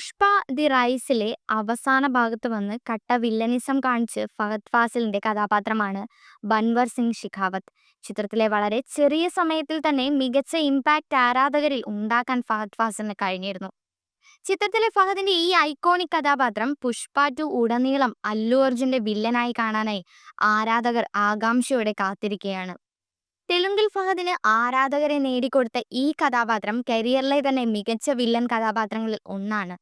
Pushpa the റൈസിലെ അവസാന ഭാഗത്ത് വന്ന് കട്ട വില്ലനിസം കാണിച്ച് ഫഹദ് ഫാസിലിന്റെ കഥാപാത്രമാണ് ബൻവർ സിംഗ് ശിഖാവത്ത്. ചിത്രത്തിലെ വളരെ ചെറിയ സമയത്തിൽ തന്നെ മികച്ച ഇമ്പാക്റ്റ് ആരാധകരിൽ ഉണ്ടാക്കാൻ ഫഹദ് ഫാസിലിന് കഴിഞ്ഞിരുന്നു. ചിത്രത്തിലെ ഫഹദിന്റെ ഈ ഐക്കോണിക് കഥാപാത്രം പുഷ്പ ടു ഉടനീളം അല്ലു അർജുന്റെ വില്ലനായി കാണാനായി ആരാധകർ ആകാംക്ഷയോടെ കാത്തിരിക്കുകയാണ്. തെലുങ്കിൽ ഫഹദിന് ആരാധകരെ നേടിക്കൊടുത്ത ഈ കഥാപാത്രം കരിയറിലെ തന്നെ മികച്ച വില്ലൻ കഥാപാത്രങ്ങളിൽ ഒന്നാണ്.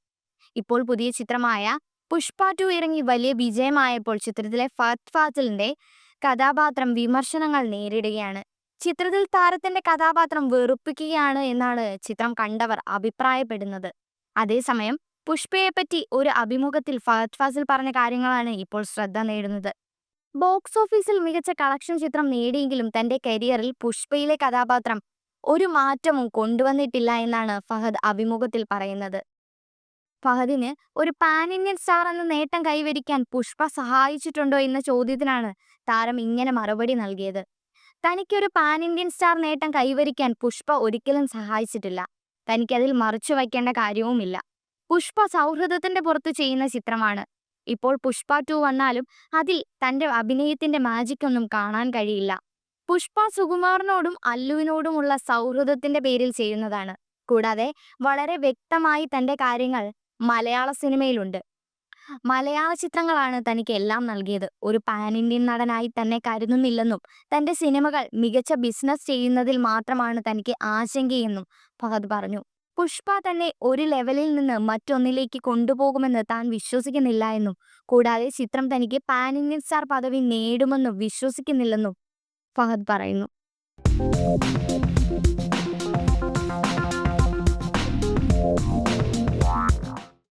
ഇപ്പോൾ പുതിയ ചിത്രമായ പുഷ്പ ടു ഇറങ്ങി വലിയ വിജയമായപ്പോൾ ചിത്രത്തിലെ ഫഹദ് ഫാസിലിന്റെ കഥാപാത്രം വിമർശനങ്ങൾ നേരിടുകയാണ്. ചിത്രത്തിൽ താരത്തിന്റെ കഥാപാത്രം വെറുപ്പിക്കുകയാണ് എന്നാണ് ചിത്രം കണ്ടവർ അഭിപ്രായപ്പെടുന്നത്. അതേസമയം പുഷ്പയെപ്പറ്റി ഒരു അഭിമുഖത്തിൽ ഫഹദ് ഫാസിൽ പറഞ്ഞ കാര്യങ്ങളാണ് ഇപ്പോൾ ശ്രദ്ധ നേടുന്നത്. ബോക്സ് ഓഫീസിൽ മികച്ച കളക്ഷൻ ചിത്രം നേടിയെങ്കിലും തന്റെ കരിയറിൽ പുഷ്പയിലെ കഥാപാത്രം ഒരു മാറ്റവും കൊണ്ടുവന്നിട്ടില്ല എന്നാണ് ഫഹദ് അഭിമുഖത്തിൽ പറയുന്നത്. ഫഹദിന് ഒരു പാൻ ഇന്ത്യൻ സ്റ്റാർ എന്ന നേട്ടം കൈവരിക്കാൻ പുഷ്പ സഹായിച്ചിട്ടുണ്ടോ എന്ന ചോദ്യത്തിനാണ് താരം ഇങ്ങനെ മറുപടി നൽകിയത്. തനിക്കൊരു പാൻ ഇന്ത്യൻ സ്റ്റാർ നേട്ടം കൈവരിക്കാൻ പുഷ്പ ഒരിക്കലും സഹായിച്ചിട്ടില്ല. തനിക്കതിൽ മറിച്ചു വയ്ക്കേണ്ട കാര്യവുമില്ല. പുഷ്പ സൗഹൃദത്തിന്റെ പുറത്ത് ചെയ്യുന്ന ചിത്രമാണ്. ഇപ്പോൾ പുഷ്പ ടു വന്നാലും അതിൽ തന്റെ അഭിനയത്തിന്റെ മാജിക് ഒന്നും കാണാൻ കഴിയില്ല. പുഷ്പ സുകുമാറിനോടും അല്ലുവിനോടുമുള്ള സൗഹൃദത്തിന്റെ പേരിൽ ചെയ്യുന്നതാണ്. കൂടാതെ വളരെ വ്യക്തമായി തന്റെ കാര്യങ്ങൾ മലയാള സിനിമയിലുണ്ട്. മലയാള ചിത്രങ്ങളാണ് തനിക്ക് എല്ലാം നൽകിയത്. ഒരു പാൻ ഇന്ത്യൻ നടനായി തന്നെ കരുതുന്നില്ലെന്നും തന്റെ സിനിമകൾ മികച്ച ബിസിനസ് ചെയ്യുന്നതിൽ മാത്രമാണ് തനിക്ക് ആശങ്കയെന്നും ഫഹദ് പറഞ്ഞു. പുഷ്പ തന്നെ ഒരു ലെവലിൽ നിന്ന് മറ്റൊന്നിലേക്ക് കൊണ്ടുപോകുമെന്ന് താൻ വിശ്വസിക്കുന്നില്ല എന്നും കൂടാതെ ചിത്രം തനിക്ക് പാൻ ഇന്ത്യൻ സ്റ്റാർ പദവി നേടുമെന്നും വിശ്വസിക്കുന്നില്ലെന്നും ഫഹദ് പറയുന്നു.